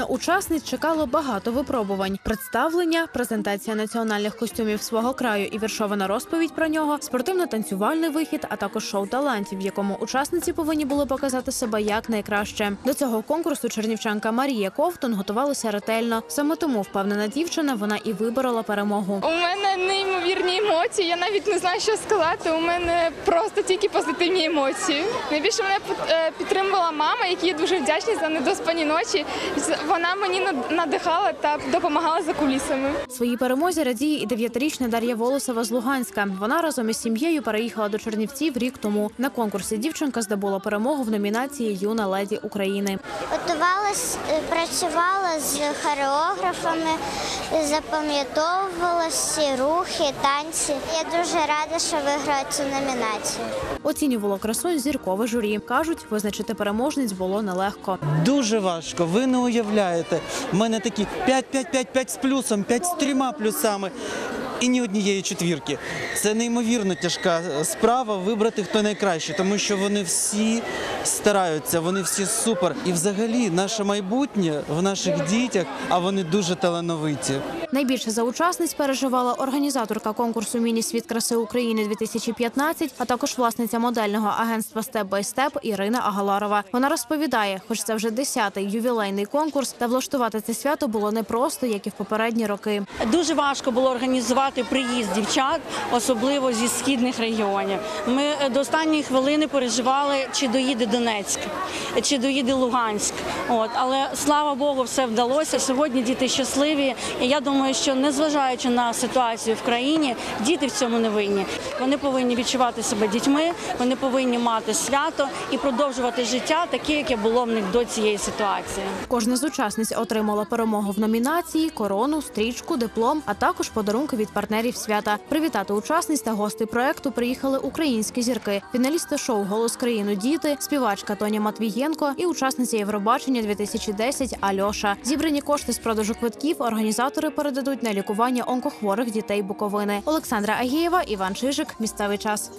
На учасниць чекало багато випробувань: представлення, презентація національних костюмів свого краю і віршована розповідь про нього, спортивно-танцювальний вихід, а також шоу талантів, в якому учасниці повинні були показати себе як найкраще. До цього конкурсу чернівчанка Марія Ковтун готувалася ретельно. Саме тому впевнена дівчина вона і виборола перемогу. У мене неймовірні емоції. Я навіть не знаю, що сказати. У мене просто тільки позитивні емоції. Найбільше мене е, підтримувала мама, якій я дуже вдячна за недоспані ночі. Вона мені над- надихала та допомагала за кулісами. Своїй перемозі радіє і дев'ятирічна Дар'я Волосова з Луганська. Вона разом із сім'єю переїхала до Чернівців рік тому. На конкурсі дівчинка здобула перемогу в номінації Юна леді України. Готувалась, е, працювала з хореографами, запам'ятовувала всі рухи, танці. Я дуже рада, що виграла цю номінацію. Оцінювало красу зіркове журі. кажуть, визначити переможниць було нелегко. Дуже важко, ви не уявляєте. У мене такі 5, 5, 5, 5 з плюсом, 5 з трьома плюсами. І ні однієї четвірки. Це неймовірно тяжка справа вибрати хто найкраще, тому що вони всі стараються, вони всі супер. І взагалі наше майбутнє в наших дітях, а вони дуже талановиті. Найбільше за учасниць переживала організаторка конкурсу Міні світ краси України 2015 а також власниця модельного агентства Степ бай Степ Ірина Агаларова. Вона розповідає, хоч це вже десятий ювілейний конкурс, та влаштувати це свято було непросто, як і в попередні роки. Дуже важко було організувати приїзд дівчат, особливо зі східних регіонів. Ми е, до останньої хвилини переживали, чи доїде Донецьк, чи доїде Луганськ. От але слава Богу, все вдалося. Сьогодні діти щасливі. І я думаю, що незважаючи на ситуацію в країні, діти в цьому не винні. Вони повинні відчувати себе дітьми, вони повинні мати свято і продовжувати життя таке, яке було в них до цієї ситуації. Кожна з учасниць отримала перемогу в номінації, корону, стрічку, диплом, а також подарунки від партнерів свята. Привітати учасниць та гостей проекту приїхали українські зірки, фіналісти шоу Голос країну діти, співачка Тоня Матвієнко і учасниця Євробачення 2010 Альоша. Зібрані кошти з продажу квитків організатори передадуть на лікування онкохворих дітей Буковини. Олександра Агієва, Іван Чижик. Місцевий час.